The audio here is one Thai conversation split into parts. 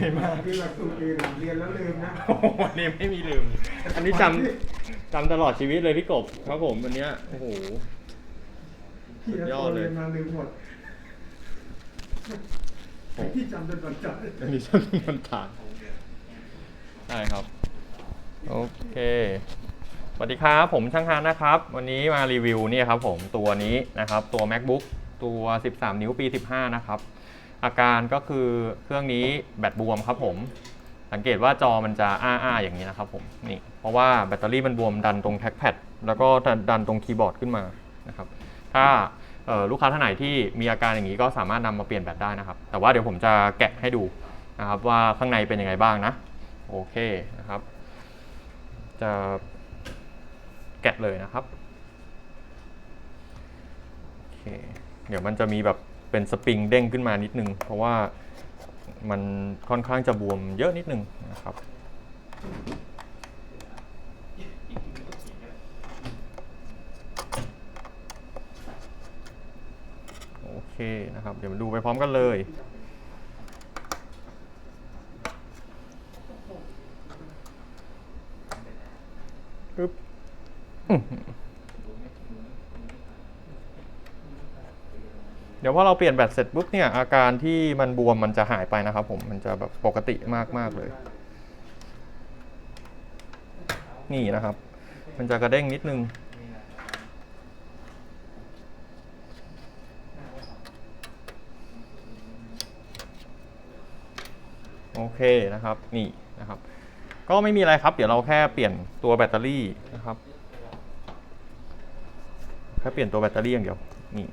ไม่มากที่หลักสูตรอื่นเรียนแล้วลืมนะ โอ้โหวันนี้ไม่มีลืม อันนี้จำจำตลอดชีวิตเลยพี่กบครับผมวันเนี้ยโอ้โหที่สุดยอดเลยเรียนมาลืมหมดโอ้ที่จำเป็นปัจจัยอันนี้ช่างน้ำตาลได้ครับ โอเค สวัสดีครับ ผมช่างฮานนะครับ วันนี้มารีวิวเนี่ยครับผมตัวนี้นะครับ ตัว macbook ตัว 13 นิ้วปี 15 นะครับ อาการก็คือเครื่องนี้แบตบวมครับผม สังเกตว่าจอมันจะอ้าๆอย่างนี้นะครับผมนี่เพราะว่าแบตเตอรี่มันบวมดันตรงแท็กแพดแล้วก็ดันตรงคีย์บอร์ดขึ้นมานะครับถ้าลูกค้าท่านไหนที่มีอาการอย่างนี้ก็สามารถนำมาเปลี่ยนแบตได้นะครับ แต่ว่าเดี๋ยวผมจะแกะให้ดูนะครับว่าข้างในเป็นยังไงบ้างนะ โอเคนะครับ จะแกะเลยนะครับโอเคเดี๋ยวมันจะมีแบบ เป็นสปริงเด้งขึ้นมานิดนึง เพราะว่ามันค่อนข้างจะบวมเยอะนิดนึงนะครับ โอเคนะครับ เดี๋ยวมาดูไปพร้อมกันเลย ปึ๊บอื้อหือเดี๋ยว พอเราเปลี่ยนแบตเสร็จปุ๊บเนี่ยอาการที่มันบวมมันจะหายไปนะครับผมมันจะแบบปกติมากมากๆเลย นี่นะครับ มันจะกระเด้งนิดนึงโอเคนะครับนี่นะครับ ก็ไม่มีอะไรครับ เดี๋ยวเราแค่เปลี่ยนตัวแบตเตอรี่นะครับแค่เปลี่ยนตัวแบตเตอรี่อย่างเดียวนี่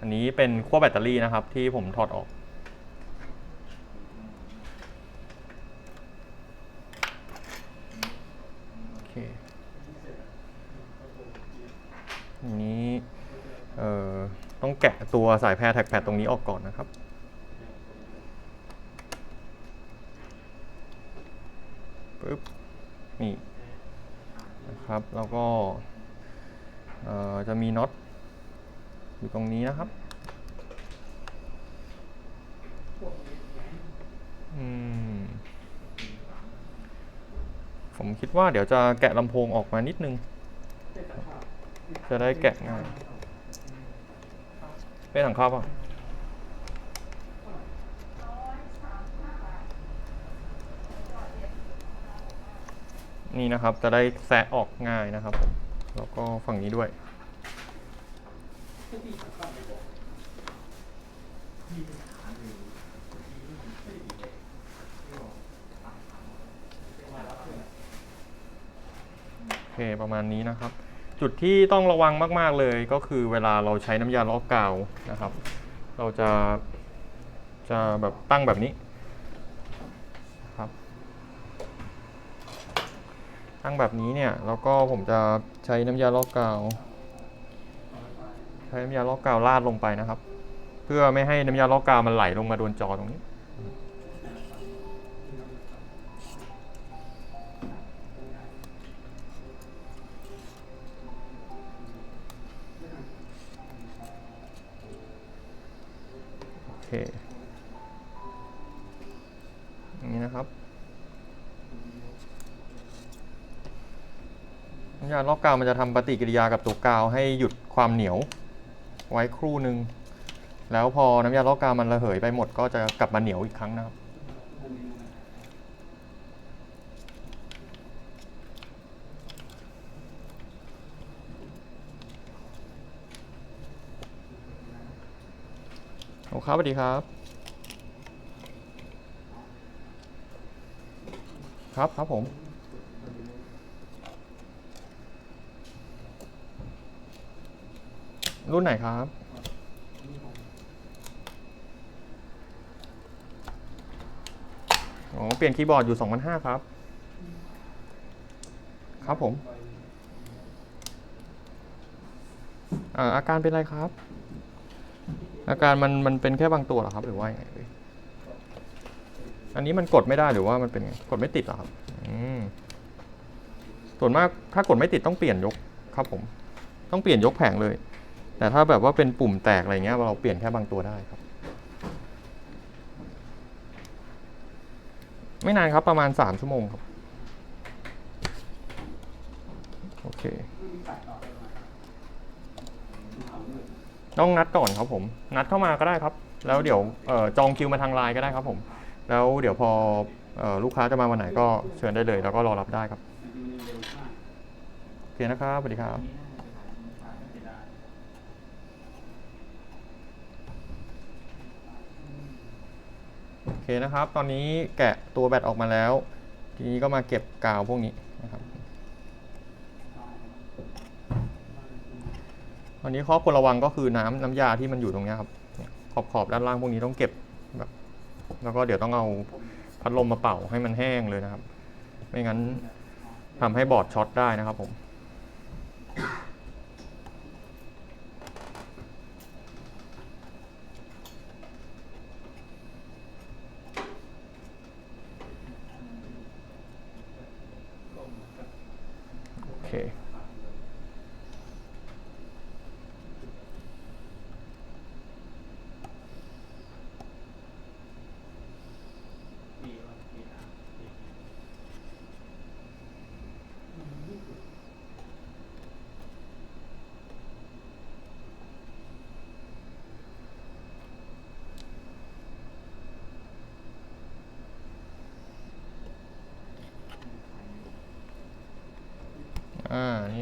อันนี้เป็นขั้วแบตเตอรี่นะครับ ที่ผมถอดออก โอเคอันนี้เอ่อต้องแกะตัวสายแพรแท็กแพดตรงนี้ออกก่อนนะครับปึ๊บนี่นะครับ แล้วก็เอ่อจะมีน็อต อยู่ตรงนี้นะครับผมคิดว่าเดี๋ยวจะแกะลำโพงออกมานิดนึง จะได้แกะง่ายเป็นถังข้าวป่ะนี่นะครับจะได้แซะออกง่ายนะครับ แล้วก็ฝั่งนี้ด้วย โอเคประมาณนี้นะครับ จุดที่ต้องระวังมาก ๆ เลยก็คือเวลาเราใช้น้ำยาลอกกาวนะครับ เราจะจะแบบตั้งแบบนี้ครับตั้งแบบนี้เนี่ยแล้วก็ผมจะใช้น้ำยาลอกกาว ใช้น้ำยาลอกกาวราดลงไปนะครับ เพื่อไม่ให้น้ำยาลอกกาวมันไหลลงมาโดนจอตรงนี้ โอเคอย่างนี้นะครับน้ำยาลอกกาวมันจะทำปฏิกิริยากับตัวกาวให้หยุดความเหนียว ไว้ครู่หนึ่งแล้วพอน้ำยาลอกกาวมันระเหยไปหมดก็จะกลับมาเหนียวอีกครั้งนะครับ โอ้ครับสวัสดีครับ ครับครับผม รุ่นไหนครับ อ๋อ เปลี่ยนคีย์บอร์ดอยู่ 2,500 ครับ ครับผมอ่าอาการเป็นไรครับ อาการมันมันเป็นแค่บางตัวหรอครับ หรือว่ายังไงอันนี้มันกดไม่ได้หรือว่ามันเป็นไงกดไม่ติดเหรอครับส่วนมากถ้ากดไม่ติดต้องเปลี่ยนยกครับผม ต้องเปลี่ยนยกแผงเลย แต่ถ้าแบบว่าเป็นปุ่มแตกอะไรเงี้ยเราเปลี่ยนแค่บางตัวได้ครับ ไม่นานครับประมาณสามชั่วโมงครับ โอเค ต้องนัดก่อนครับผม นัดเข้ามาก็ได้ครับ แล้วเดี๋ยวออจองคิวมาทางไลน์ก็ได้ครับผม แล้วเดี๋ยวพอออลูกค้าจะมาวันไหนก็เชิญได้เลย แล้วก็รอรับได้ครับ โอเคนะครับสวัสดีครับ โอเค นะครับ ตอนนี้แกะตัวแบตออกมาแล้ว ทีนี้ก็มาเก็บกาวพวกนี้นะครับตอนนี้ข้อควรระวังก็คือน้ำน้ำยาที่มันอยู่ตรงนี้ครับขอบขอบด้านล่างพวกนี้ต้องเก็บแบบ แล้วก็เดี๋ยวต้องเอาพัดลมมาเป่าให้มันแห้งเลยนะครับ ไม่งั้นทำให้บอร์ดช็อตได้นะครับผม โอเค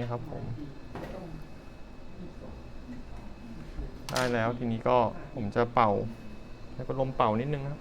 ครับผม ได้แล้วทีนี้ก็ผมจะเป่าใช้พัดลมเป่านิดนึงครับ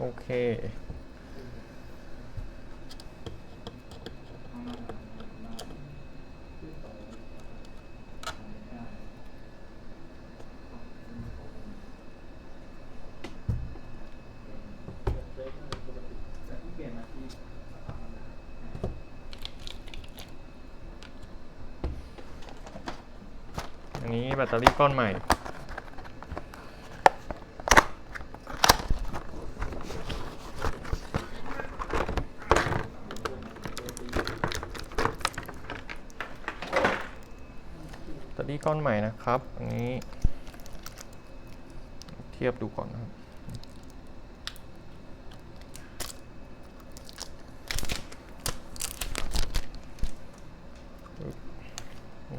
โอเค อั นี้แบตเตอรี่ก้อนใหม่ แบตเตอรี่ก้อนใหม่นะครับ อันนี้ เทียบดูก่อนนะครับ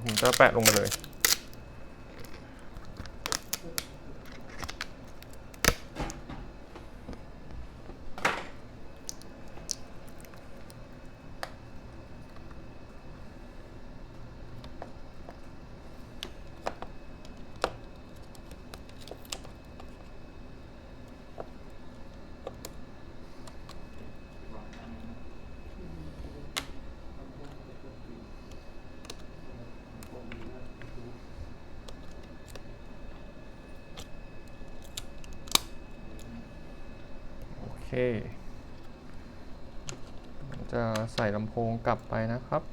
ผมจะแปะลงไปเลย โอเคผม จะใส่ลำโพงกลับไปนะครับ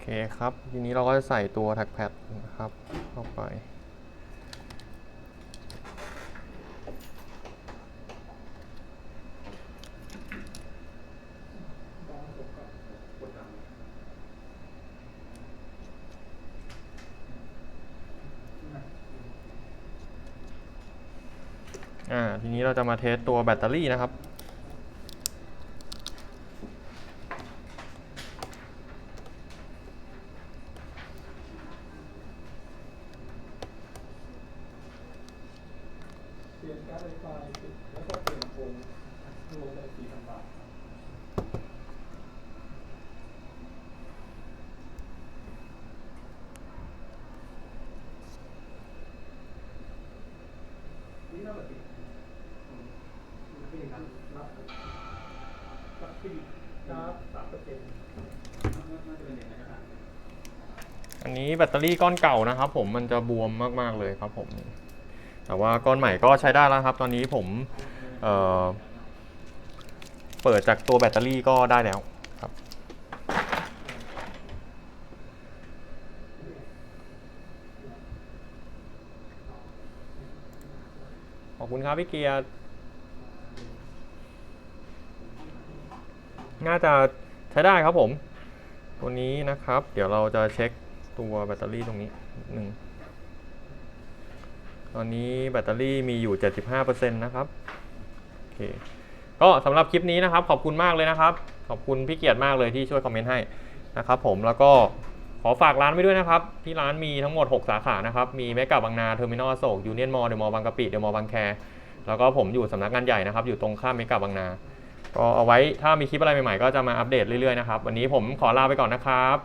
โครับ ทีนี้เราก็จะใส่ตัวแท็กแพดนะครับ เข้าไปอ่าทีนี้เราจะมาเทสตัวแบตเตอรี่นะครับ เปลี่ยน การ์ดไวไฟแล้วก็เปลี่ยนโครงรวมเป็นสี่พันบาทนี่น่าจะติดรับรับปีรับสามเปอร์เซ็นต์น่าจะเป็นอย่างนั้นนะครับอันนี้แบตเตอรี่ก้อนเก่านะครับผมมันจะบวมมาก ๆ เลยครับผม แต่ว่าก้อนใหม่ก็ใช้ได้แล้วครับ ตอนนี้ผมเเปิดจากตัวแบตเตอรี่ก็ได้แล้วครับขอบคุณครับพี่เกียรติน่าจะใช้ได้ครับผม ตัวนี้นะครับ เดี๋ยวเราจะเช็คตัวแบตเตอรี่ตรงนี้หนึ่ง ตอนนี้แบตเตอรี่มีอยู่ 75%นะครับโอเคก็สำหรับคลิปนี้นะครับ ขอบคุณมากเลยนะครับ ขอบคุณพี่เกียรติมากเลยที่ช่วยคอมเมนต์ให้นะครับผมแล้วก็ขอฝากร้านไว้ด้วยนะครับ ที่ร้านมีทั้งหมด 6 สาขานะครับ มีเมกะบางนาเทอร์มินอลโศกยูเนียนมอลล์เดอะมอลล์บางกะปิเดอะมอลล์บางแคแล้วก็ผมอยู่สำนักงานใหญ่นะครับ อยู่ตรงข้ามเมกะบางนา ก็เอาไว้ถ้ามีคลิปอะไรใหม่ๆ ก็จะมาอัปเดตเรื่อยๆนะครับ วันนี้ผมขอลาไปก่อนนะครับ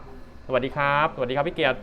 สวัสดีครับ สวัสดีครับพี่เกียรติ